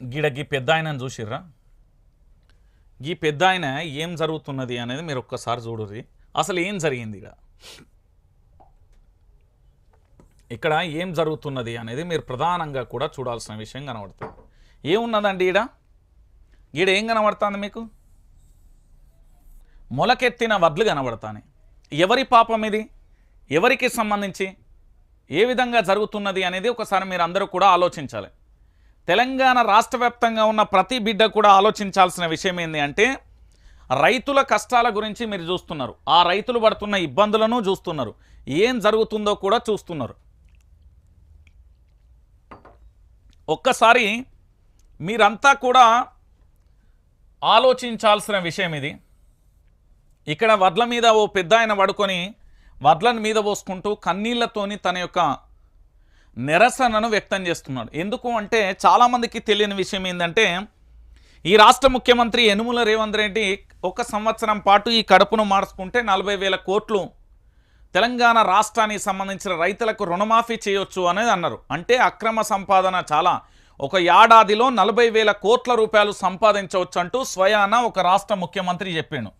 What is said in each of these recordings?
గిడకి పెద్ద ఆయనను చూసిర్రా? ఈ పెద్ద ఆయన ఏం జరుగుతున్నది అనేది మీరు ఒక్కసారి చూడుర్రి. అసలు ఏం జరిగింది ఇక్కడ? ఇక్కడ ఏం జరుగుతున్నది అనేది మీరు ప్రధానంగా కూడా చూడాల్సిన విషయం కనబడుతుంది. ఏమున్నదండి ఈడ? ఈడ ఏం కనబడుతుంది మీకు? మొలకెత్తిన వడ్లు కనబడతాయి ఎవరి పాపం ఇది? ఎవరికి సంబంధించి? ఏ విధంగా జరుగుతున్నది అనేది ఒకసారి మీరు అందరూ కూడా ఆలోచించాలి. తెలంగాణ రాష్ట్ర వ్యాప్తంగా ఉన్న ప్రతి బిడ్డ కూడా ఆలోచించాల్సిన విషయం ఏంటి అంటే రైతుల కష్టాల గురించి మీరు చూస్తున్నారు. ఆ రైతులు పడుతున్న ఇబ్బందులను చూస్తున్నారు. ఏం జరుగుతుందో కూడా చూస్తున్నారు. ఒక్కసారి మీరంతా కూడా ఆలోచించాల్సిన విషయం ఇది. ఇక్కడ వడ్ల మీద ఓ పెద్ద ఆయన పడుకొని వడ్లను మీద పోసుకుంటూ కన్నీళ్ళతోని తన యొక్క నిరసనను వ్యక్తం చేస్తున్నాడు. ఎందుకు అంటే చాలామందికి తెలియని విషయం ఏంటంటే ఈ రాష్ట్ర ముఖ్యమంత్రి యనుమల రేవంత్ రెడ్డి ఒక సంవత్సరం పాటు ఈ కడుపును మార్చుకుంటే నలభై వేల కోట్లు తెలంగాణ రాష్ట్రానికి సంబంధించిన రైతులకు రుణమాఫీ చేయొచ్చు అనేది అన్నారు. అంటే అక్రమ సంపాదన చాలా. ఒక ఏడాదిలో నలభై వేల కోట్ల రూపాయలు సంపాదించవచ్చు అంటూ స్వయాన ఒక రాష్ట్ర ముఖ్యమంత్రి చెప్పిండు.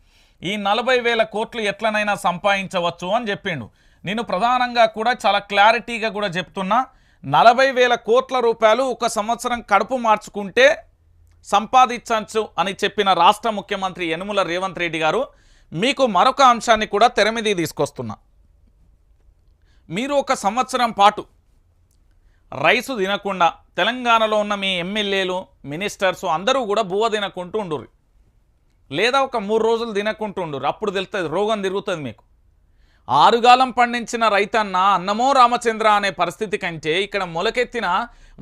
ఈ నలభై వేల కోట్లు ఎట్లనైనా సంపాదించవచ్చు అని చెప్పిండు. నేను ప్రధానంగా కూడా చాలా క్లారిటీగా కూడా చెప్తున్నా నలభై వేల కోట్ల రూపాయలు ఒక సంవత్సరం కడుపు మార్చుకుంటే సంపాదించవచ్చు అని చెప్పిన రాష్ట్ర ముఖ్యమంత్రి యనుమల రేవంత్ రెడ్డి గారు మీకు మరొక అంశాన్ని కూడా తెరమిది తీసుకొస్తున్నా. మీరు ఒక సంవత్సరం పాటు రైసు తినకుండా తెలంగాణలో ఉన్న మీ ఎమ్మెల్యేలు మినిస్టర్స్ అందరూ కూడా బువ్వ తినకుంటూ ఉండుర్రి. లేదా ఒక మూడు రోజులు తినకుంటూ ఉండుర్రి. అప్పుడు తెలుస్తుంది రోగం తిరుగుతుంది మీకు. ఆరుగాలం పండించిన రైతన్న అన్నమో రామచంద్ర అనే పరిస్థితి కంటే ఇక్కడ మొలకెత్తిన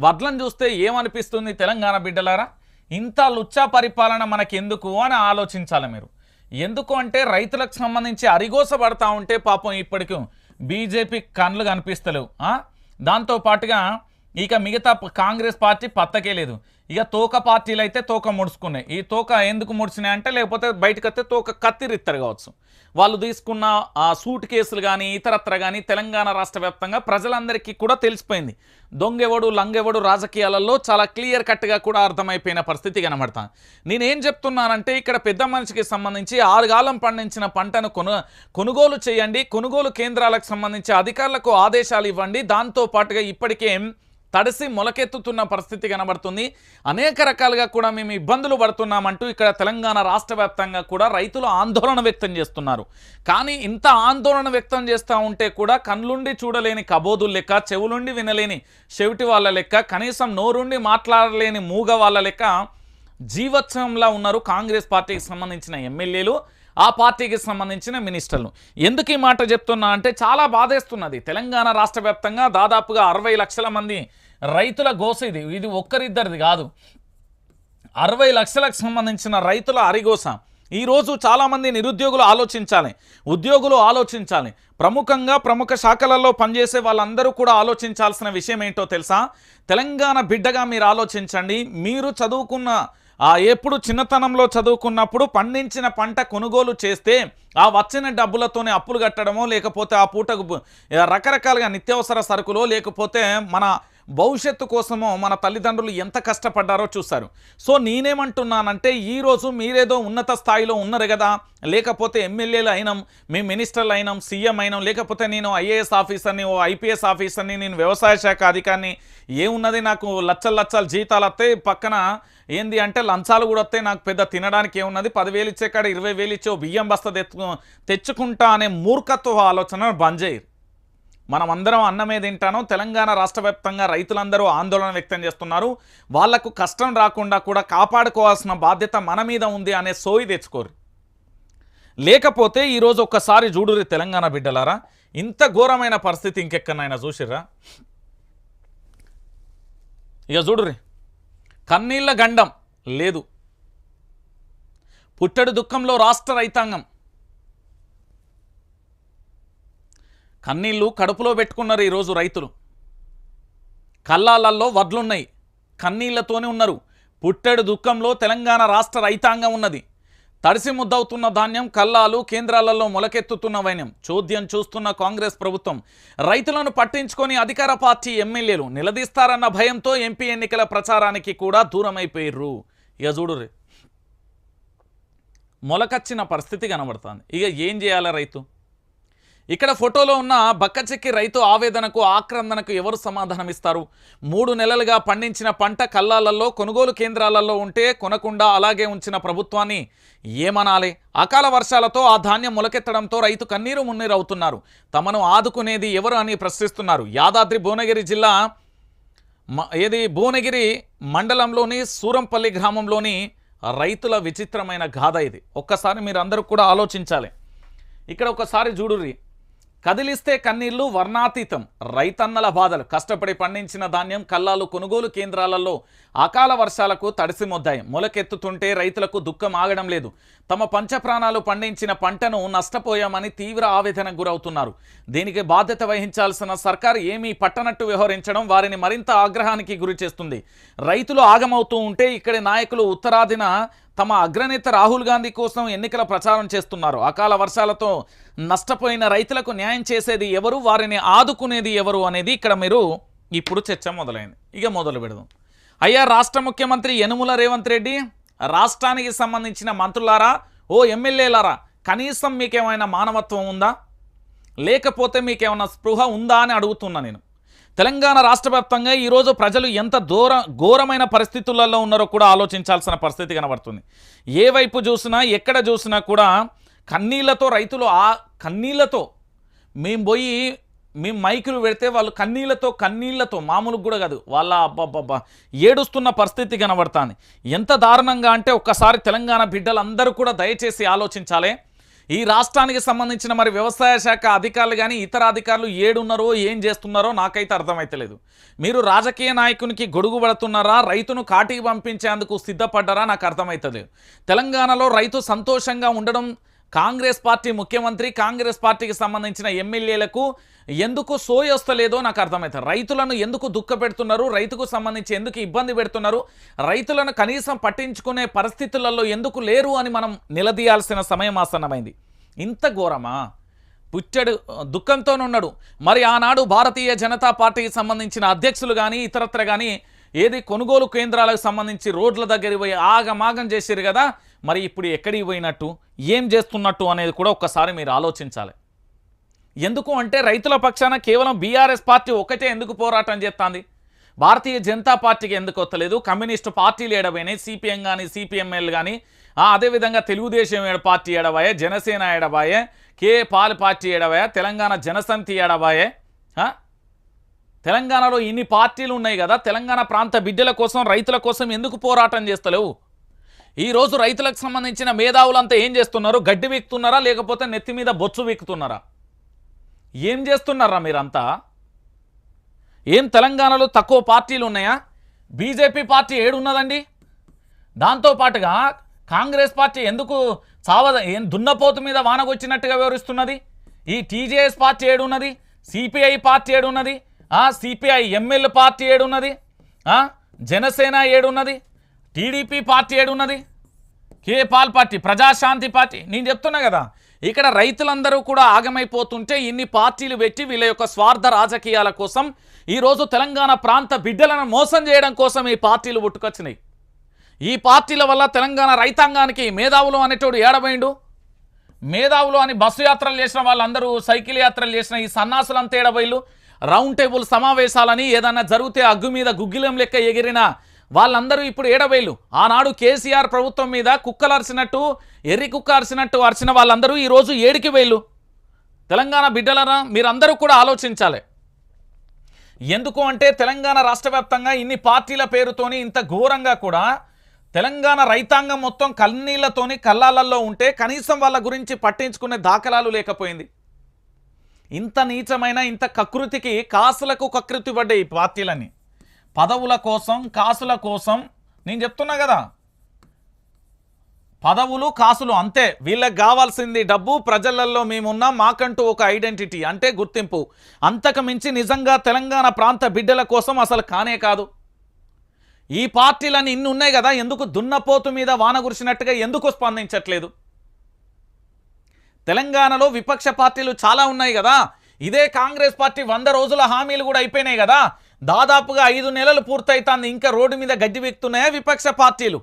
వడ్లను చూస్తే ఏమనిపిస్తుంది తెలంగాణ బిడ్డలారా? ఇంత లుచ్చా పరిపాలన మనకెందుకు అని ఆలోచించాలి మీరు. ఎందుకు అంటే రైతులకు సంబంధించి అరిగోసపడతా ఉంటే పాపం ఇప్పటికి బీజేపీ కండ్లు కనిపిస్తలేవు దాంతో పాటుగా ఇక మిగతా కాంగ్రెస్ పార్టీ పత్తకే లేదు. ఇక తోక పార్టీలు అయితే తోక ముడుచుకున్నాయి. ఈ తోక ఎందుకు ముడిచినాయి అంటే లేకపోతే బయటకు వస్తే తోక కత్తిరిత్తరు కావచ్చు. వాళ్ళు తీసుకున్న ఆ సూట్ కేసులు కానీ ఇతరత్ర కానీ తెలంగాణ రాష్ట్ర వ్యాప్తంగా ప్రజలందరికీ కూడా తెలిసిపోయింది. దొంగెవడు లంగెవడు రాజకీయాలలో చాలా క్లియర్ కట్గా కూడా అర్థమైపోయిన పరిస్థితి కనబడతాను నేనేం చెప్తున్నానంటే ఇక్కడ పెద్ద మనిషికి సంబంధించి ఆరుగాలం పండించిన పంటను కొను కొనుగోలు చేయండి. కొనుగోలు కేంద్రాలకు సంబంధించి అధికారులకు ఆదేశాలు ఇవ్వండి. దాంతో పాటుగా ఇప్పటికే తడిసి మొలకెత్తుతున్న పరిస్థితి కనబడుతుంది. అనేక రకాలుగా కూడా మేము ఇబ్బందులు పడుతున్నామంటూ ఇక్కడ తెలంగాణ రాష్ట్ర వ్యాప్తంగా కూడా రైతులు ఆందోళన వ్యక్తం చేస్తున్నారు. కానీ ఇంత ఆందోళన వ్యక్తం చేస్తూ ఉంటే కూడా కళ్ళుండి చూడలేని కబోదుల లెక్క చెవులుండి వినలేని చెవిటి వాళ్ళ లెక్క కనీసం నోరుండి మాట్లాడలేని మూగ వాళ్ళ లెక్క జీవోత్సవంలా ఉన్నారు కాంగ్రెస్ పార్టీకి సంబంధించిన ఎమ్మెల్యేలు. ఆ పార్టీకి సంబంధించిన మినిస్టర్లు. ఎందుకు ఈ మాట చెప్తున్నా అంటే చాలా బాధేస్తున్నది. తెలంగాణ రాష్ట్ర వ్యాప్తంగా దాదాపుగా అరవై లక్షల మంది రైతుల గోస ఇది. ఇది ఒక్కరిద్దరిది కాదు. అరవై లక్షలకు సంబంధించిన రైతుల అరిగోస. ఈరోజు చాలామంది నిరుద్యోగులు ఆలోచించాలి. ఉద్యోగులు ఆలోచించాలి. ప్రముఖంగా ప్రముఖ శాఖలలో పనిచేసే వాళ్ళందరూ కూడా ఆలోచించాల్సిన విషయం ఏంటో తెలుసా? తెలంగాణ బిడ్డగా మీరు ఆలోచించండి. మీరు చదువుకున్న ఎప్పుడు చిన్నతనంలో చదువుకున్నప్పుడు పండించిన పంట కొనుగోలు చేస్తే ఆ వచ్చిన డబ్బులతోనే అప్పులు కట్టడమో లేకపోతే ఆ పూటకు రకరకాలుగా నిత్యావసర సరుకులో లేకపోతే మన భవిష్యత్తు కోసమో మన తల్లిదండ్రులు ఎంత కష్టపడ్డారో చూస్తారు సో నేనేమంటున్నానంటే ఈరోజు మీరేదో ఉన్నత స్థాయిలో ఉన్నారు కదా లేకపోతే ఎమ్మెల్యేలు అయినాం మేము మినిస్టర్లు అయినాం సీఎం అయినాం లేకపోతే నేను ఐఏఎస్ ఆఫీసర్ని ఓ ఐపీఎస్ ఆఫీసర్ని నేను వ్యవసాయ శాఖ అధికారిని ఏమున్నది నాకు లచ్చలు లచ్చలు జీతాలు వస్తాయి పక్కన ఏంది అంటే లంచాలు కూడా వస్తాయి నాకు పెద్ద తినడానికి ఏమున్నది? పదివేలు ఇచ్చే కాడ ఇరవై వేలు ఇచ్చే బియ్యం బస్తా తెచ్చుకుంటా అనే మూర్ఖత్వ ఆలోచన బంద్ చేయరు మనం అందరం అన్నమే తింటాను. తెలంగాణ రాష్ట్ర వ్యాప్తంగా రైతులందరూ ఆందోళన వ్యక్తం చేస్తున్నారు. వాళ్ళకు కష్టం రాకుండా కూడా కాపాడుకోవాల్సిన బాధ్యత మన మీద ఉంది అనే సోయి తెచ్చుకోరు. లేకపోతే ఈరోజు ఒక్కసారి చూడురి తెలంగాణ బిడ్డలారా ఇంత ఘోరమైన పరిస్థితి ఇంకెక్కడనైనా చూసిర్రా? ఇక చూడురి కన్నీళ్ళ గండం లేదు. పుట్టడు దుఃఖంలో రాష్ట్ర రైతాంగం. కన్నీళ్ళు కడుపులో పెట్టుకున్నారు ఈరోజు రైతులు. కల్లాలల్లో వడ్లున్నాయి. కన్నీళ్ళతోనే ఉన్నారు. పుట్టెడు దుఃఖంలో తెలంగాణ రాష్ట్ర రైతాంగం ఉన్నది. తడిసి ముద్దవుతున్న ధాన్యం కల్లాలు కేంద్రాలలో మొలకెత్తుతున్న వైన్యం చోద్యం చూస్తున్న కాంగ్రెస్ ప్రభుత్వం. రైతులను పట్టించుకొని అధికార పార్టీ ఎమ్మెల్యేలు నిలదీస్తారన్న భయంతో ఎంపీ ఎన్నికల ప్రచారానికి కూడా దూరమైపోయిర్రు. ఇక చూడుర్రి మొలకచ్చిన పరిస్థితి కనబడుతుంది. ఇక ఏం చేయాలి రైతు? ఇక్కడ ఫోటోలో ఉన్న బక్కచెక్కి రైతు ఆవేదనకు ఆక్రందనకు ఎవరు సమాధానం ఇస్తారు మూడు నెలలుగా పండించిన పంట కల్లాలలో కొనుగోలు కేంద్రాలలో ఉంటే కొనకుండా అలాగే ఉంచిన ప్రభుత్వాన్ని ఏమనాలి? అకాల వర్షాలతో ఆ ధాన్యం మొలకెత్తడంతో రైతు కన్నీరు మున్నీరు అవుతున్నారు. తమను ఆదుకునేది ఎవరు అని ప్రశ్నిస్తున్నారు. యాదాద్రి భువనగిరి జిల్లా మ- ఏది? భువనగిరి మండలంలోని సూరంపల్లి గ్రామంలోని రైతుల విచిత్రమైన గాథ ఇది. ఒక్కసారి మీరు అందరూ కూడా ఆలోచించాలి. ఇక్కడ ఒకసారి చూడుర్రీ. కదిలిస్తే కన్నీళ్ళు వర్ణాతీతం. రైతన్నల బాధలు. కష్టపడి పండించిన ధాన్యం కల్లాలు కొనుగోలు కేంద్రాలలో అకాల వర్షాలకు తడిసిమొద్దాయి. మొలకెత్తుతుంటే రైతులకు దుఃఖం ఆగడం లేదు. తమ పంచప్రాణాలు పండించిన పంటను నష్టపోయామని తీవ్ర ఆవేదనకు గురవుతున్నారు. దీనికి బాధ్యత వహించాల్సిన సర్కారు ఏమీ పట్టనట్టు వ్యవహరించడం వారిని మరింత ఆగ్రహానికి గురి చేస్తుంది. రైతులు ఆగమవుతూ ఉంటే ఇక్కడి నాయకులు ఉత్తరాదిన తమ అగ్రనేత రాహుల్ గాంధీ కోసం ఎన్నికల ప్రచారం చేస్తున్నారు. అకాల వర్షాలతో నష్టపోయిన రైతులకు న్యాయం చేసేది ఎవరు వారిని ఆదుకునేది ఎవరు అనేది ఇక్కడ మీరు ఇప్పుడు చర్చ మొదలైంది. ఇక మొదలు పెడదాం. అయ్యా రాష్ట్ర ముఖ్యమంత్రి యనుముల రేవంత్ రెడ్డి రాష్ట్రానికి సంబంధించిన మంత్రులారా ఓ ఎమ్మెల్యేలారా కనీసం మీకేమైనా మానవత్వం ఉందా? లేకపోతే మీకేమైనా స్పృహ ఉందా అని అడుగుతున్నా నేను. తెలంగాణ రాష్ట్ర వ్యాప్తంగా ఈరోజు ప్రజలు ఎంత దూర ఘోరమైన పరిస్థితులలో ఉన్నారో కూడా ఆలోచించాల్సిన పరిస్థితి కనబడుతుంది. ఏ వైపు చూసినా ఎక్కడ చూసినా కూడా కన్నీళ్ళతో రైతులు ఆ కన్నీళ్ళతో మేము పోయి మేము మైకులు పెడితే వాళ్ళు కన్నీళ్ళతో కన్నీళ్ళతో మామూలుగా కూడా కాదు. వాళ్ళ అబ్బబ్బబ్బా. ఏడుస్తున్న పరిస్థితి కనబడుతుంది. ఎంత దారుణంగా అంటే ఒక్కసారి తెలంగాణ బిడ్డలందరూ కూడా దయచేసి ఆలోచించాలి. ఈ రాష్ట్రానికి సంబంధించిన మరి వ్యవసాయ శాఖ అధికారులు కానీ ఇతర అధికారులు ఏడున్నారో ఏం చేస్తున్నారో నాకైతే అర్థమైతలేదు. మీరు రాజకీయ నాయకునికి గొడుగు పడుతున్నారా రైతును కాటికి పంపించేందుకు సిద్ధపడ్డారా నాకు అర్థమవుతలేదు తెలంగాణలో రైతు సంతోషంగా ఉండడం కాంగ్రెస్ పార్టీ ముఖ్యమంత్రి కాంగ్రెస్ పార్టీకి సంబంధించిన ఎమ్మెల్యేలకు ఎందుకు సోయొస్తలేదో నాకు అర్థమవుతుంది రైతులను ఎందుకు దుఃఖ పెడుతున్నారు రైతుకు సంబంధించి ఎందుకు ఇబ్బంది పెడుతున్నారు రైతులను కనీసం పట్టించుకునే పరిస్థితులలో ఎందుకు లేరు అని మనం నిలదీయాల్సిన సమయం ఆసన్నమైంది. ఇంత ఘోరమా? పుచ్చడు దుఃఖంతోనున్నాడు. మరి ఆనాడు భారతీయ జనతా పార్టీకి సంబంధించిన అధ్యక్షులు కానీ ఇతరత్ర కానీ ఏది కొనుగోలు కేంద్రాలకు సంబంధించి రోడ్ల దగ్గరికి పోయి ఆగమాగం చేశారు కదా మరి ఇప్పుడు ఎక్కడికి పోయినట్టు ఏం చేస్తున్నట్టు అనేది కూడా ఒక్కసారి మీరు ఆలోచించాలి. ఎందుకు అంటే రైతుల పక్షాన కేవలం బీఆర్ఎస్ పార్టీ ఒకటే ఎందుకు పోరాటం చేస్తుంది? భారతీయ జనతా పార్టీకి ఎందుకు వస్తలేదు కమ్యూనిస్టు పార్టీలు ఏడబోయినాయి సిపిఎం కానీ సిపిఎంఎల్ కానీ అదేవిధంగా తెలుగుదేశం పార్టీ ఏడబాయే జనసేన ఏడబాయే కే పాల్ పార్టీ ఏడబాయే తెలంగాణ జనసమితి ఏడబాయే తెలంగాణలో ఇన్ని పార్టీలు ఉన్నాయి కదా తెలంగాణ ప్రాంత బిడ్డల కోసం రైతుల కోసం ఎందుకు పోరాటం చేస్తలేవు? ఈరోజు రైతులకు సంబంధించిన మేధావులంతా ఏం చేస్తున్నారు? గడ్డి వీక్తున్నారా? లేకపోతే నెత్తి మీద బొచ్చు వీక్తున్నారా? ఏం చేస్తున్నారా మీరంతా? ఏం తెలంగాణలో తక్కువ పార్టీలు ఉన్నాయా? బీజేపీ పార్టీ ఏడున్నదండి. దాంతోపాటుగా కాంగ్రెస్ పార్టీ ఎందుకు చావ ఏం దున్నపోతు మీద వానగొచ్చినట్టుగా వివరిస్తున్నది? ఈ టీజేఎస్ పార్టీ ఏడున్నది సిపిఐ పార్టీ ఏడున్నది సిపిఐ ఎంఎల్ పార్టీ ఏడున్నది జనసేన ఏడున్నది TDP party ఏడున్నది? K Paul party Praja Shanti party. నేను చెప్తున్నా కదా ఇక్కడ రైతులందరూ కూడా ఆగమైపోతుంటే ఇన్ని పార్టీలు పెట్టి వీళ్ళ యొక్క స్వార్థ రాజకీయాల కోసం ఈరోజు తెలంగాణ ప్రాంత బిడ్డలను మోసం చేయడం కోసం ఈ పార్టీలు పుట్టుకొచ్చినాయి. ఈ పార్టీల వల్ల తెలంగాణ రైతాంగానికి మేధావులు అనేటోడు ఏడబోయిండు? మేధావులు అని బస్సు యాత్రలు చేసిన వాళ్ళందరూ సైకిల్ యాత్రలు చేసిన ఈ సన్నాసులంతా ఏడబోయిలు రౌండ్ టేబుల్ సమావేశాలని ఏదన్నా జరిగితే అగ్గు మీద గుగ్గిలం లెక్క ఎగిరిన వాళ్ళందరూ ఇప్పుడు ఏడవేళ్ళు ఆనాడు కేసీఆర్ ప్రభుత్వం మీద కుక్కలు అరిచినట్టు ఎర్రి కుక్క అరిచినట్టు అరిచిన వాళ్ళందరూ ఈరోజు ఏడికి వేళ్ళు తెలంగాణ బిడ్డలరా మీరందరూ కూడా ఆలోచించాలి. ఎందుకు అంటే తెలంగాణ రాష్ట్ర ఇన్ని పార్టీల పేరుతోని ఇంత ఘోరంగా కూడా తెలంగాణ రైతాంగం మొత్తం కన్నీళ్ళతోని కల్లాలల్లో ఉంటే కనీసం వాళ్ళ గురించి పట్టించుకునే దాఖలాలు లేకపోయింది. ఇంత నీచమైన ఇంత కకృతికి కాసులకు కకృతి పడ్డాయి ఈ పార్టీలన్నీ. పదవుల కోసం కాసుల కోసం. నేను చెప్తున్నా కదా. పదవులు కాసులు అంతే. వీళ్ళకి కావాల్సింది డబ్బు ప్రజలలో మేమున్నాం మాకంటూ ఒక ఐడెంటిటీ అంటే గుర్తింపు. అంతకు మించి నిజంగా తెలంగాణ ప్రాంత బిడ్డల కోసం అసలు కానే కాదు. ఈ పార్టీలన్నీ ఇన్ని ఉన్నాయి కదా ఎందుకు దున్నపోతు మీద వాన కురిసినట్టుగా ఎందుకు స్పందించట్లేదు? తెలంగాణలో విపక్ష పార్టీలు చాలా ఉన్నాయి కదా. ఇదే కాంగ్రెస్ పార్టీ వంద రోజుల హామీలు కూడా అయిపోయినాయి కదా. దాదాపుగా ఐదు నెలలు పూర్తయితాంది. ఇంకా రోడ్డు మీద గడ్డి వీక్తున్నాయా విపక్ష పార్టీలు?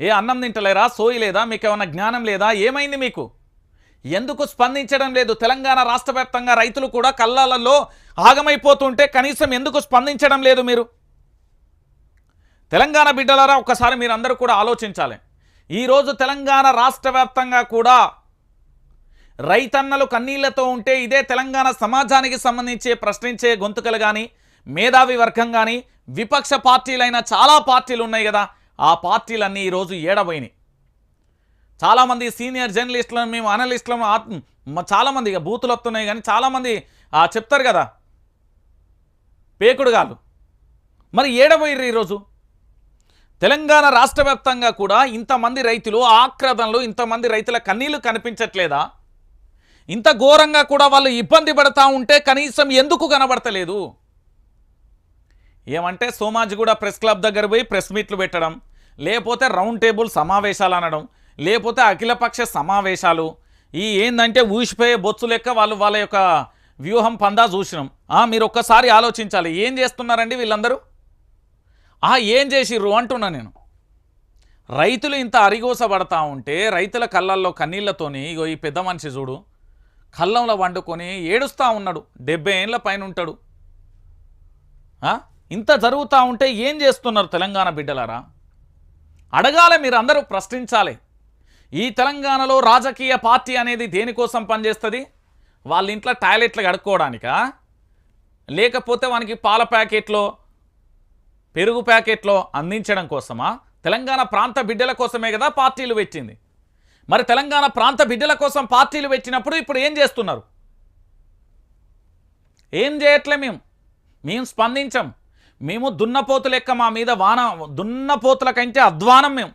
ఏ అన్నం తింటలేరా? సోయి లేదా? మీకు ఏమైనా జ్ఞానం లేదా? ఏమైంది మీకు? ఎందుకు స్పందించడం లేదు? తెలంగాణ రాష్ట్ర వ్యాప్తంగా రైతులు కూడా కళ్ళాలలో ఆగమైపోతుంటే కనీసం ఎందుకు స్పందించడం లేదు మీరు? తెలంగాణ బిడ్డలారా ఒక్కసారి మీరు అందరూ కూడా ఆలోచించాలి. ఈరోజు తెలంగాణ రాష్ట్ర కూడా రైతన్నలు కన్నీళ్ళతో ఉంటే ఇదే తెలంగాణ సమాజానికి సంబంధించి ప్రశ్నించే గొంతుకలు కానీ మేధావి వర్గం కానీ విపక్ష పార్టీలైన చాలా పార్టీలు ఉన్నాయి కదా ఆ పార్టీలన్నీ ఈరోజు ఏడబోయినాయి. చాలామంది సీనియర్ జర్నలిస్టులను మేము అనలిస్టులను ఆత్- చాలామంది ఇక బూతులు వస్తున్నాయి కానీ చాలామంది ఆ, చెప్తారు కదా పేకుడుగాలు మరి ఏడబోయిర్రు ఈరోజు? తెలంగాణ రాష్ట్ర వ్యాప్తంగా కూడా ఇంతమంది రైతులు ఆక్రదనలు ఇంతమంది రైతుల కన్నీళ్ళు కనిపించట్లేదా? ఇంత ఘోరంగా కూడా వాళ్ళు ఇబ్బంది పడతా ఉంటే కనీసం ఎందుకు కనబడతలేదు? ఏమంటే సోమాజిగూడ ప్రెస్ క్లబ్ దగ్గర పోయి ప్రెస్ మీట్లు పెట్టడం లేకపోతే రౌండ్ టేబుల్ సమావేశాలు అనడం లేకపోతే అఖిలపక్ష సమావేశాలు. ఈ ఏందంటే ఊసిపోయే బొత్సు లెక్క వాళ్ళు వాళ్ళ యొక్క వ్యూహం పందా చూసినాం. మీరు ఒక్కసారి ఆలోచించాలి. ఏం చేస్తున్నారండి వీళ్ళందరూ? ఆ ఏం చేసిర్రు అంటున్నా నేను. రైతులు ఇంత అరిగోసబడతా ఉంటే రైతుల కళ్ళల్లో కన్నీళ్ళతోని ఇగో ఈ పెద్ద మనిషి చూడు కళ్ళంలో వండుకొని ఏడుస్తూ ఉన్నాడు. డెబ్బై ఏళ్ళ పైన ఉంటాడు. ఇంత జరుగుతూ ఉంటే ఏం చేస్తున్నారు తెలంగాణ బిడ్డలారా? అడగాలి మీరు అందరూ ప్రశ్నించాలి. ఈ తెలంగాణలో రాజకీయ పార్టీ అనేది దేనికోసం పనిచేస్తుంది? వాళ్ళ ఇంట్లో టాయిలెట్లు కడుక్కోవడానికా? లేకపోతే వానికి పాల ప్యాకెట్లో పెరుగు ప్యాకెట్లో అందించడం కోసమా? తెలంగాణ ప్రాంత బిడ్డల కోసమే కదా పార్టీలు పెట్టింది. మరి తెలంగాణ ప్రాంత బిడ్డల కోసం పార్టీలు పెట్టినప్పుడు ఇప్పుడు ఏం చేస్తున్నారు? ఏం చేయట్లే మేము. మేము స్పందించం. మేము దున్నపోతు లెక్క మా మీద వాన దున్నపోతుల కంటే అధ్వానం మేము.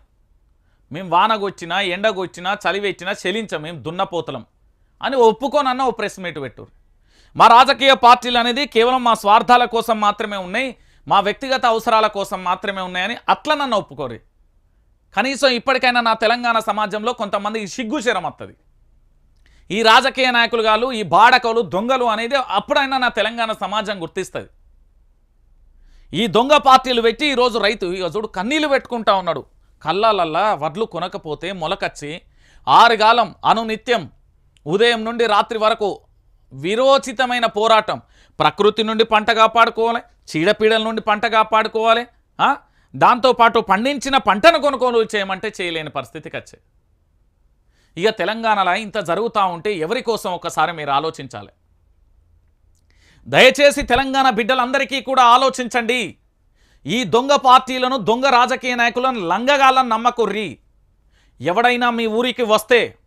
మేము వానగొచ్చినా ఎండగొచ్చినా చలివెచ్చినా చెలించం మేము దున్నపోతులం అని ఒప్పుకోనన్న ఓ ప్రెస్ మీట్ పెట్టారు మా రాజకీయ పార్టీలు అనేది కేవలం మా స్వార్థాల కోసం మాత్రమే ఉన్నాయి మా వ్యక్తిగత అవసరాల కోసం మాత్రమే ఉన్నాయని అట్లా నన్ను ఒప్పుకోరు కనీసం ఇప్పటికైనా నా తెలంగాణ సమాజంలో కొంతమంది సిగ్గు శరం వస్తుంది ఈ రాజకీయ నాయకులు గారు ఈ బాడకలు దొంగలు అనేది అప్పుడైనా నా తెలంగాణ సమాజం గుర్తిస్తుంది. ఈ దొంగ పార్టీలు పెట్టి ఈరోజు రైతు ఇక చూడు కన్నీళ్ళు పెట్టుకుంటా ఉన్నాడు. కళ్ళాలల్లా వడ్లు కొనకపోతే మొలకచ్చి ఆరుగాలం అనునిత్యం ఉదయం నుండి రాత్రి వరకు విరోచితమైన పోరాటం. ప్రకృతి నుండి పంట కాపాడుకోవాలి చీడపీడల నుండి పంట కాపాడుకోవాలి దాంతోపాటు పండించిన పంటను కొనుగోలు చేయమంటే చేయలేని పరిస్థితికి వచ్చాయి ఇక తెలంగాణలో ఇంత జరుగుతూ ఉంటే ఎవరి కోసం ఒకసారి మీరు ఆలోచించాలి? దయచేసి తెలంగాణ బిడ్డలందరికీ కూడా ఆలోచించండి. ఈ దొంగ పార్టీలను దొంగ రాజకీయ నాయకులను లంగగాలని నమ్మకుర్రి. ఎవడైనా మీ ఊరికి వస్తే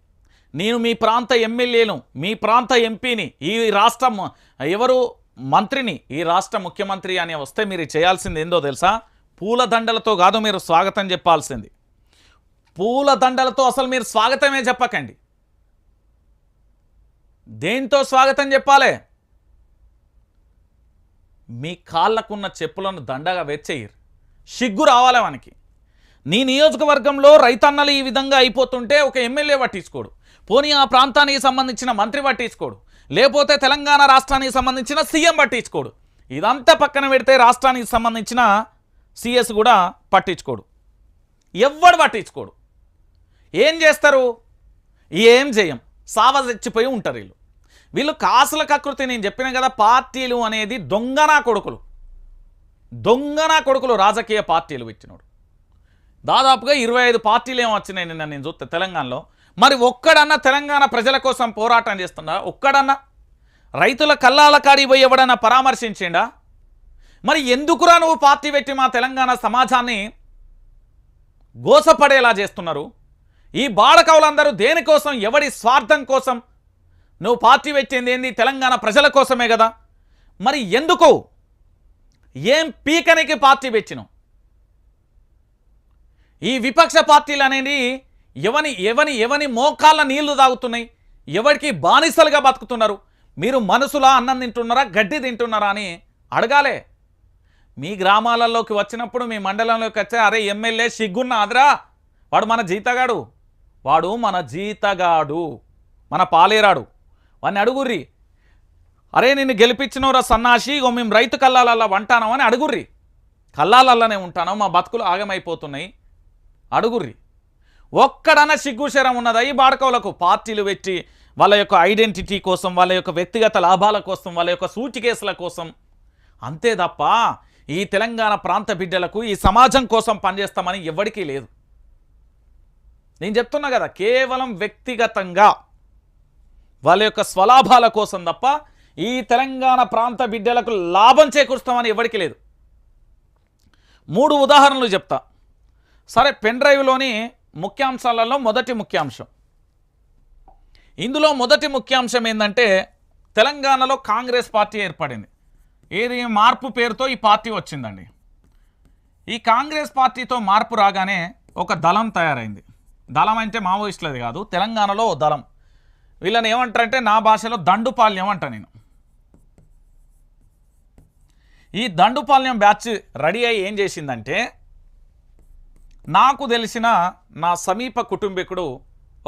నేను మీ ప్రాంత ఎమ్మెల్యేను మీ ప్రాంత ఎంపీని ఈ రాష్ట్రం ఎవరు మంత్రిని ఈ రాష్ట్ర ముఖ్యమంత్రి అని వస్తే మీరు చేయాల్సింది ఏందో తెలుసా? పూలదండలతో కాదు మీరు స్వాగతం చెప్పాల్సింది. పూలదండలతో అసలు మీరు స్వాగతమే చెప్పకండి. దేంతో స్వాగతం చెప్పాలి? మీ కాళ్ళకున్న చెప్పులను దండగా వెచ్చేయరు సిగ్గు రావాలి మనకి నీ నియోజకవర్గంలో రైతన్నలు ఈ విధంగా అయిపోతుంటే ఒక ఎమ్మెల్యే పట్టించుకోడు. పోనీ ఆ ప్రాంతానికి సంబంధించిన మంత్రి పట్టించుకోడు. లేకపోతే తెలంగాణ రాష్ట్రానికి సంబంధించిన సీఎం పట్టించుకోడు. ఇదంతా పక్కన పెడితే రాష్ట్రానికి సంబంధించిన సిఎస్ కూడా పట్టించుకోడు. ఎవ్వడు పట్టించుకోడు. ఏం చేస్తారు? ఏం చేయం? సావ తెచ్చిపోయి ఉంటారు వీళ్ళు. వీళ్ళు కాసుల కకృతి నేను చెప్పిన కదా పార్టీలు అనేది దొంగనా కొడుకులు. దొంగనా కొడుకులు రాజకీయ పార్టీలు పెట్టినోడు దాదాపుగా ఇరవై ఐదు పార్టీలు ఏమో వచ్చినాయి నిన్న నేను చూస్తే తెలంగాణలో. మరి ఒక్కడన్నా తెలంగాణ ప్రజల కోసం పోరాటం చేస్తుందా? ఒక్కడన్నా? రైతుల కల్లాల కాడికి పోయి ఎవడన్నా పరామర్శించిండా? మరి ఎందుకురా నువ్వు పార్టీ పెట్టి మా తెలంగాణ సమాజాన్ని గోసపడేలా చేస్తున్నారు? ఈ బాడకవులందరూ దేనికోసం ఎవడి స్వార్థం కోసం నువ్వు పార్టీ పెట్టింది ఏంది? తెలంగాణ ప్రజల కోసమే కదా. మరి ఎందుకు? ఏం పీకనికి పార్టీ పెట్టినావు? ఈ విపక్ష పార్టీలు అనేది ఎవని ఎవని ఎవని మోకాళ్ళ నీళ్ళు తాగుతున్నాయి. ఎవరికి బానిసలుగా బతుకుతున్నారు? మీరు మనసులా అన్నం తింటున్నారా గడ్డి తింటున్నారా అని అడగాలే. మీ గ్రామాలలోకి వచ్చినప్పుడు మీ మండలంలోకి వచ్చే అరే ఎమ్మెల్యే సిగ్గున్న అదరా. వాడు మన జీతగాడు. వాడు మన జీతగాడు. మన పాలేరాడు. వాడిని అడుగుర్రి. అరే నిన్ను గెలిపించినవరా సన్నాసి ఇగో మేము రైతు కల్లాలల్లా వంటానం అని అడుగుర్రి. కల్లాలల్లనే ఉంటాను మా బతుకులు ఆగమైపోతున్నాయి. అడుగుర్రి. ఒక్కడన సిగ్గుశరం ఉన్నదా ఈ బాడకవులకు? పార్టీలు పెట్టి వాళ్ళ యొక్క ఐడెంటిటీ కోసం వాళ్ళ యొక్క వ్యక్తిగత లాభాల కోసం వాళ్ళ యొక్క సూచి కేసుల కోసం. అంతే తప్ప ఈ తెలంగాణ ప్రాంత బిడ్డలకు ఈ సమాజం కోసం పనిచేస్తామని ఎవరికీ లేదు. నేను చెప్తున్నా కదా కేవలం వ్యక్తిగతంగా వాళ్ళ యొక్క స్వలాభాల కోసం తప్ప ఈ తెలంగాణ ప్రాంత బిడ్డలకు లాభం చేకూరుస్తామని ఎవరికి లేదు. మూడు ఉదాహరణలు చెప్తా. సరే పెన్ డ్రైవ్లోని ముఖ్యాంశాలలో మొదటి ముఖ్యాంశం. ఇందులో మొదటి ముఖ్యాంశం ఏంటంటే తెలంగాణలో కాంగ్రెస్ పార్టీ ఏర్పడింది. ఏది మార్పు పేరుతో ఈ పార్టీ వచ్చిందండి. ఈ కాంగ్రెస్ పార్టీతో మార్పు రాగానే ఒక దళం తయారైంది. దళం అంటే మావోయిస్టులది కాదు తెలంగాణలో ఓ దళం. వీళ్ళని ఏమంటారంటే నా భాషలో దండుపాల్యం అంట నేను. ఈ దండుపాల్యం బ్యాచ్ రెడీ అయ్యి ఏం చేసిందంటే నాకు తెలిసిన నా సమీప కుటుంబీకుడు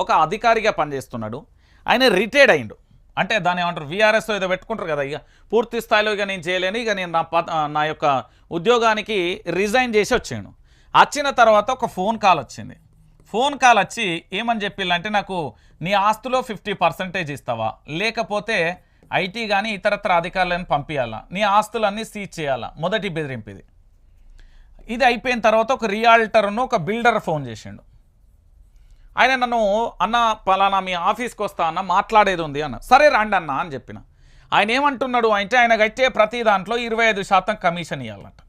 ఒక అధికారిగా పనిచేస్తున్నాడు. ఆయన రిటైర్డ్ అయిండు అంటే దాన్ని ఏమంటారు విఆర్ఎస్ ఏదో పెట్టుకుంటారు కదా ఇక పూర్తి స్థాయిలో ఇక నేను చేయలేను ఇక నేను నా నా యొక్క ఉద్యోగానికి రిజైన్ చేసి వచ్చాను. వచ్చిన తర్వాత ఒక ఫోన్ కాల్ వచ్చింది. ఫోన్ కాల్ వచ్చి ఏమని చెప్పిల్లంటే నాకు నీ ఆస్తులో ఫిఫ్టీ పర్సెంటేజ్ ఇస్తావా? లేకపోతే ఐటీ కానీ ఇతరత్ర అధికారులను పంపించాలా నీ ఆస్తులన్నీ సీజ్ చేయాలా? మొదటి బెదిరింపు ఇది ఇది అయిపోయిన తర్వాత ఒక రియాల్టర్ను ఒక బిల్డర్ ఫోన్ చేసిండు. ఆయన నన్ను అన్న పలానా మీ ఆఫీస్కి వస్తా అన్న మాట్లాడేది ఉంది అన్న. సరే రండి అన్న అని చెప్పిన. ఆయన ఏమంటున్నాడు అంటే ఆయన గట్టే ప్రతి దాంట్లో ఇరవై ఐదు శాతం కమిషన్ ఇవ్వాలంట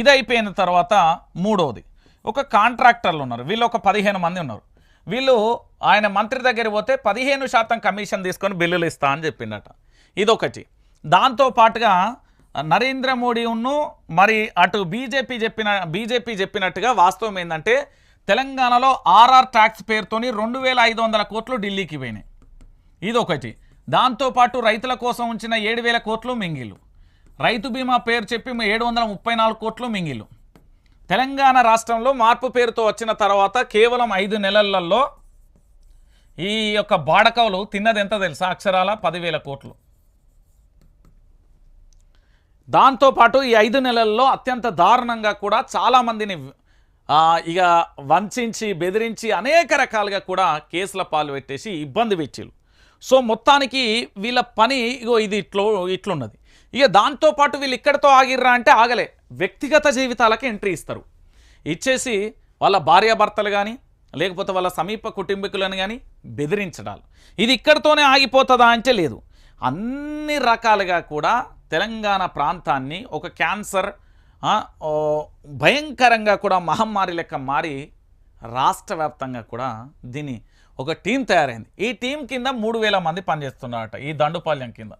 ఇది అయిపోయిన తర్వాత మూడోది. ఒక కాంట్రాక్టర్లు ఉన్నారు. వీళ్ళు ఒక పదిహేను మంది ఉన్నారు. వీళ్ళు ఆయన మంత్రి దగ్గర పోతే పదిహేను శాతం కమిషన్ తీసుకొని బిల్లులు ఇస్తా అని చెప్పిండట. ఇదొకటి. దాంతోపాటుగా నరేంద్ర మోడీ మరి అటు బీజేపీ చెప్పిన బీజేపీ చెప్పినట్టుగా వాస్తవం ఏంటంటే తెలంగాణలో ఆర్ఆర్ ట్యాక్స్ పేరుతోని రెండు వేల ఐదు వందల కోట్లు ఢిల్లీకి పోయినాయి. ఇదొకటి. దాంతోపాటు రైతుల కోసం ఉంచిన ఏడు వేల కోట్లు మింగిలు రైతు బీమా పేరు చెప్పి ఏడు వందల ముప్పై నాలుగు కోట్లు మింగిలు తెలంగాణ రాష్ట్రంలో మార్పు పేరుతో వచ్చిన తర్వాత కేవలం ఐదు నెలలలో ఈ యొక్క బాడకవులు తిన్నది ఎంత తెలుసా? అక్షరాల పదివేల కోట్లు. దాంతోపాటు ఈ ఐదు నెలల్లో అత్యంత దారుణంగా కూడా చాలామందిని ఇక వంచించి బెదిరించి అనేక రకాలుగా కూడా కేసుల పాలు పెట్టేసి ఇబ్బంది పెట్టిరు సో మొత్తానికి వీళ్ళ పని ఇగో ఇది ఇట్లో ఇట్లున్నది. ఇక దాంతోపాటు వీళ్ళు ఇక్కడితో ఆగిర్రా అంటే ఆగలే. వ్యక్తిగత జీవితాలకి ఎంట్రీ ఇస్తారు. ఇచ్చేసి వాళ్ళ భార్యాభర్తలు కానీ లేకపోతే వాళ్ళ సమీప కుటుంబీకులను కానీ బెదిరించడాలు. ఇది ఇక్కడితోనే ఆగిపోతుందా అంటే లేదు. అన్ని రకాలుగా కూడా తెలంగాణ ప్రాంతాన్ని ఒక క్యాన్సర్ భయంకరంగా కూడా మహమ్మారి లెక్క మారి రాష్ట్ర వ్యాప్తంగా కూడా దీని ఒక టీం తయారైంది. ఈ టీం కింద మూడు వేల మంది పనిచేస్తున్నారట ఈ దండుపాల్యం కింద.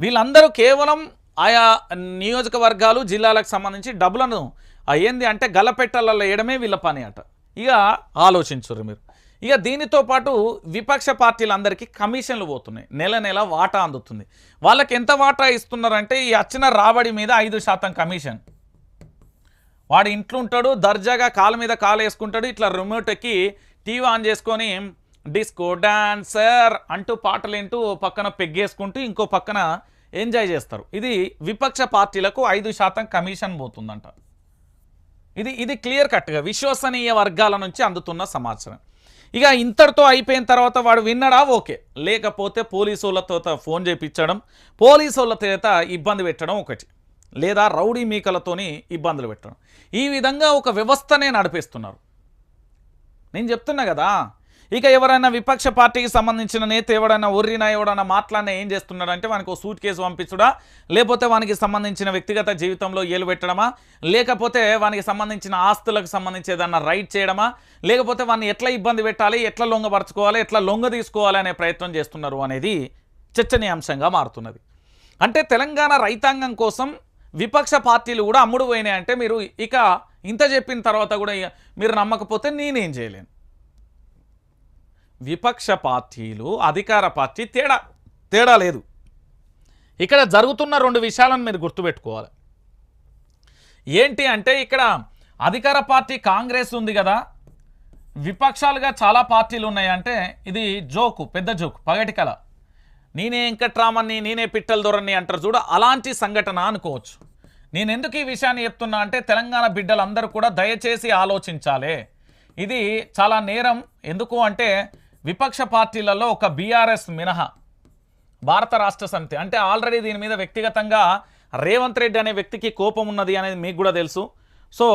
వీళ్ళందరూ కేవలం ఆయా నియోజకవర్గాలు జిల్లాలకు సంబంధించి డబ్బులను అయ్యింది ఏంది అంటే గల్లపెట్టలలో వేయడమే వీళ్ళ పని అట. ఇక ఆలోచించరు మీరు. ఇక దీనితో పాటు విపక్ష పార్టీలందరికీ కమిషన్లు పోతున్నాయి. నెల నెల వాటా అందుతుంది. వాళ్ళకి ఎంత వాటా ఇస్తున్నారంటే ఈ వచ్చిన రాబడి మీద ఐదు శాతం కమిషన్. వాడు ఇంట్లో ఉంటాడు దర్జాగా కాలు మీద కాలు వేసుకుంటాడు ఇట్లా రిమోట్ ఎక్కి టీవీ ఆన్ చేసుకొని డిస్కో డాన్సర్ అంటూ పాటలు వింటూ పక్కన పెగ్గేసుకుంటూ ఇంకో పక్కన ఎంజాయ్ చేస్తారు. ఇది విపక్ష పార్టీలకు ఐదు శాతం కమిషన్ పోతుందంట. ఇది ఇది క్లియర్ కట్గా విశ్వసనీయ వర్గాల నుంచి అందుతున్న సమాచారం. ఇక ఇంతటితో అయిపోయిన తర్వాత వాడు విన్నడా? ఓకే. లేకపోతే పోలీసు వాళ్ళతో ఫోన్ చేయించడం పోలీసు వాళ్ళ చేత ఇబ్బంది పెట్టడం ఒకటి. లేదా రౌడీ మీకలతోని ఇబ్బందులు పెట్టడం. ఈ విధంగా ఒక వ్యవస్థనే నడిపిస్తున్నారు. నేను చెప్తున్నా కదా ఇక ఎవరైనా విపక్ష పార్టీకి సంబంధించిన నేత ఎవడైనా ఒర్రినా ఎవడైనా మాట్లాడినా ఏం చేస్తున్నాడంటే వానికి ఒక సూట్ కేసు పంపించడా? లేకపోతే వానికి సంబంధించిన వ్యక్తిగత జీవితంలో ఏలు పెట్టడమా? లేకపోతే వానికి సంబంధించిన ఆస్తులకు సంబంధించి ఏదన్నా రైట్ చేయడమా? లేకపోతే వాడిని ఎట్లా ఇబ్బంది పెట్టాలి? ఎట్లా లొంగపరచుకోవాలి ఎట్లా లొంగ తీసుకోవాలి అనే ప్రయత్నం చేస్తున్నారు అనేది చర్చనీయాంశంగా మారుతున్నది. అంటే తెలంగాణ రైతాంగం కోసం విపక్ష పార్టీలు కూడా అమ్ముడు పోయినాయి అంటే మీరు ఇక ఇంత చెప్పిన తర్వాత కూడా ఇక మీరు నమ్మకపోతే నేనేం చేయలేను. విపక్ష పార్టీలు అధికార పార్టీ తేడా. తేడా లేదు. ఇక్కడ జరుగుతున్న రెండు విషయాలను మీరు గుర్తుపెట్టుకోవాలి. ఏంటి అంటే ఇక్కడ అధికార పార్టీ కాంగ్రెస్ ఉంది కదా విపక్షాలుగా చాలా పార్టీలు ఉన్నాయంటే ఇది జోకు పెద్ద జోకు పగటి కళ నేనే వెంకట్రామన్ని నేనే పిట్టల దొరని అంటారు చూడ అలాంటి సంఘటన అనుకోవచ్చు. నేను ఎందుకు ఈ విషయాన్ని చెప్తున్నా అంటే తెలంగాణ బిడ్డలందరూ కూడా దయచేసి ఆలోచించాలి. ఇది చాలా నేరం. ఎందుకు అంటే విపక్ష పార్టీలలో ఒక బీఆర్ఎస్ మినహా. భారత రాష్ట్ర సమితి. అంటే ఆల్రెడీ దీని మీద వ్యక్తిగతంగా రేవంత్ రెడ్డి అనే వ్యక్తికి కోపం ఉన్నది అనేది మీకు కూడా తెలుసు. సో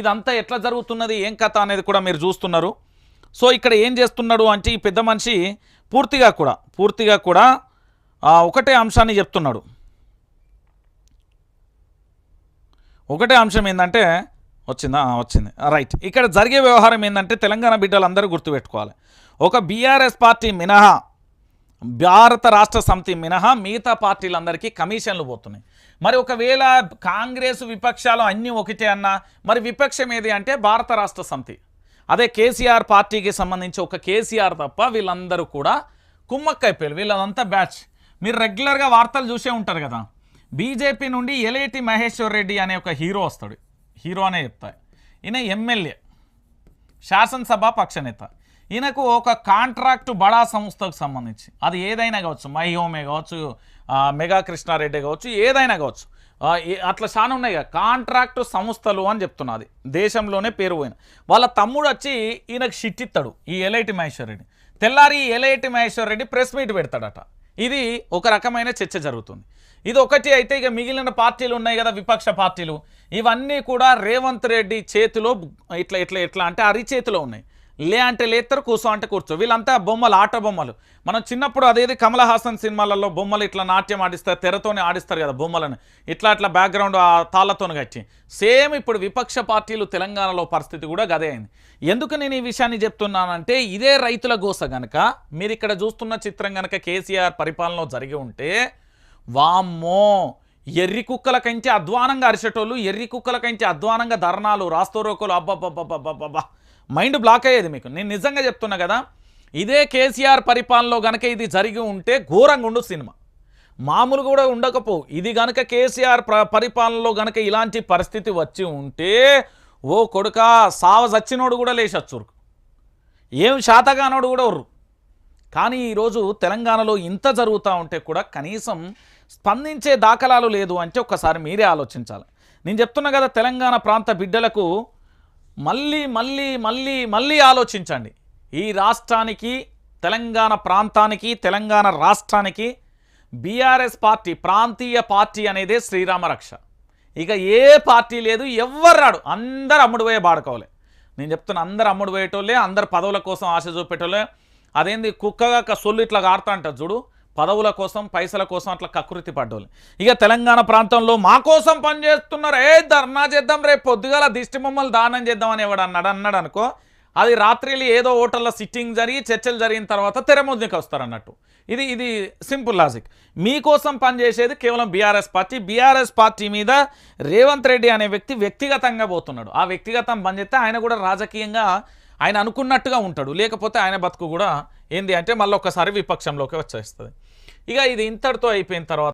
ఇదంతా ఎట్లా జరుగుతున్నది ఏం కథ అనేది కూడా మీరు చూస్తున్నారు. సో ఇక్కడ ఏం చేస్తున్నాడు అంటే ఈ పెద్ద మనిషి పూర్తిగా కూడా పూర్తిగా కూడా ఒకటే అంశాన్ని చెప్తున్నాడు. ఒకటే అంశం ఏంటంటే వచ్చిందా? వచ్చింది. రైట్. ఇక్కడ జరిగే వ్యవహారం ఏంటంటే తెలంగాణ బిడ్డలందరూ గుర్తుపెట్టుకోవాలి. ఒక బీఆర్ఎస్ పార్టీ మినహా భారత రాష్ట్ర సమితి మినహా మిగతా పార్టీలందరికీ కమిషన్లు పోతున్నాయి. మరి ఒకవేళ కాంగ్రెస్ విపక్షాలు అన్నీ ఒకటే అన్నా మరి విపక్షం ఏది అంటే భారత రాష్ట్ర సమితి. అదే కేసీఆర్ పార్టీకి సంబంధించి ఒక కేసీఆర్ తప్ప వీళ్ళందరూ కూడా కుమ్మక్కైపోయారు. వీళ్ళదంతా బ్యాచ్. మీరు రెగ్యులర్గా వార్తలు చూసే ఉంటారు కదా. బీజేపీ నుండి ఎలేటి మహేశ్వర్ రెడ్డి అనే ఒక హీరో వస్తాడు. హీరో అనే చెప్తా. ఈయన ఎమ్మెల్యే. శాసనసభ పక్షనేత. ఈయనకు ఒక కాంట్రాక్ట్ బడా సంస్థకు సంబంధించి. అది ఏదైనా కావచ్చు మై హోమే కావచ్చు మెగా కృష్ణారెడ్డి కావచ్చు ఏదైనా కావచ్చు. అట్లా చాలా ఉన్నాయి కదా. కాంట్రాక్ట్ సంస్థలు అని చెప్తున్నది దేశంలోనే పేరు పోయిన. వాళ్ళ తమ్ముడు వచ్చి ఈయనకు షిట్టిస్తాడు ఈ ఎలైటి మహేశ్వర్ రెడ్డి తెల్లారి ఎలైటి మహేశ్వర్ రెడ్డి ప్రెస్ మీట్ పెడతాడట. ఇది ఒక రకమైన చర్చ జరుగుతుంది. ఇది ఒకటి అయితే ఇక మిగిలిన పార్టీలు ఉన్నాయి కదా విపక్ష పార్టీలు. ఇవన్నీ కూడా రేవంత్ రెడ్డి చేతిలో ఇట్లా ఇట్లా ఎట్లా అంటే అరి చేతిలో ఉన్నాయి. లే అంటే లేస్తారు కూర్చో అంటే కూర్చో. వీళ్ళంతా బొమ్మలు ఆట బొమ్మలు. మనం చిన్నప్పుడు అదేది కమల హాసన్ సినిమాలలో బొమ్మలు ఇట్లా నాట్యం ఆడిస్తారు తెరతోనే ఆడిస్తారు కదా బొమ్మలను. ఇట్లా అట్లా బ్యాక్గ్రౌండ్ ఆ తాళ్ళతోని కట్టి. సేమ్ ఇప్పుడు విపక్ష పార్టీలు తెలంగాణలో పరిస్థితి కూడా గదే అయింది. ఎందుకు నేను ఈ విషయాన్ని చెప్తున్నానంటే ఇదే రైతుల గోస గనక మీరు ఇక్కడ చూస్తున్న చిత్రం గనక కేసీఆర్ పరిపాలనలో జరిగి ఉంటే వామ్మో! ఎర్రి కుక్కల కంటే అధ్వానంగా అరిచేటోళ్ళు ఎర్రి కుక్కల కంటే అధ్వానంగా ధర్నాలు రాస్తోరోకోలు అబ్బబ్బబ్బబ్బబ్బబ్బా మైండ్ బ్లాక్ అయ్యేది మీకు. నేను నిజంగా చెప్తున్నా కదా ఇదే కేసీఆర్ పరిపాలనలో గనక ఇది జరిగి ఉంటే ఘోరంగా ఉండు సినిమా. మామూలు కూడా ఉండకపోవు. ఇది గనక కేసీఆర్ పరిపాలనలో గనక ఇలాంటి పరిస్థితి వచ్చి ఉంటే ఓ కొడుక సావ చచ్చినోడు కూడా లేచొచ్చురు ఏం శాతగానోడు కూడా ఉర్రు. కానీ ఈరోజు తెలంగాణలో ఇంత జరుగుతూ ఉంటే కూడా కనీసం స్పందించే దాఖలాలు లేదు అంటే ఒక్కసారి మీరే ఆలోచించాలి. నేను చెప్తున్నా కదా తెలంగాణ ప్రాంత బిడ్డలకు మళ్ళీ మళ్ళీ మళ్ళీ మళ్ళీ ఆలోచించండి. ఈ రాష్ట్రానికి తెలంగాణ ప్రాంతానికి తెలంగాణ రాష్ట్రానికి బీఆర్ఎస్ పార్టీ ప్రాంతీయ పార్టీ అనేదే శ్రీరామరక్ష ఇక ఏ పార్టీ లేదు ఎవ్వరు రాడు. అందరు అమ్ముడు పోయే బాడుకోవాలి నేను చెప్తున్నా అందరు అమ్ముడు పోయేటోళ్ళే అందరు పదవుల కోసం ఆశ చూపేటోళ్ళే. అదేంది కుక్కగా సొల్లు ఇట్లా కారుతా అంటారు చూడు. పదవుల కోసం పైసల కోసం అట్లా కకృతి పడ్డోళ్ళు. ఇక తెలంగాణ ప్రాంతంలో మా కోసం పనిచేస్తున్నారు. ఏ ధర్నా చేద్దాం రేపు పొద్దుగాల దిష్టి మమ్మల్ని దానం చేద్దామని ఎవడు అన్నాడు? అన్నాడు అనుకో అది రాత్రిలు ఏదో హోటల్లో సిట్టింగ్ జరిగి చర్చలు జరిగిన తర్వాత తెరముద్దుకి వస్తారు అన్నట్టు ఇది ఇది సింపుల్ లాజిక్. మీకోసం పనిచేసేది కేవలం బీఆర్ఎస్ పార్టీ. బీఆర్ఎస్ పార్టీ మీద రేవంత్ రెడ్డి అనే వ్యక్తి వ్యక్తిగతంగా పోతున్నాడు. ఆ వ్యక్తిగతం పనిచేస్తే చేస్తే ఆయన కూడా రాజకీయంగా ఆయన అనుకున్నట్టుగా ఉంటాడు. లేకపోతే ఆయన బతుకు కూడా ఏంది అంటే మళ్ళీ ఒకసారి విపక్షంలోకి వచ్చేస్తుంది. ఇక ఇది ఇంతటితో అయిపోయిన తర్వాత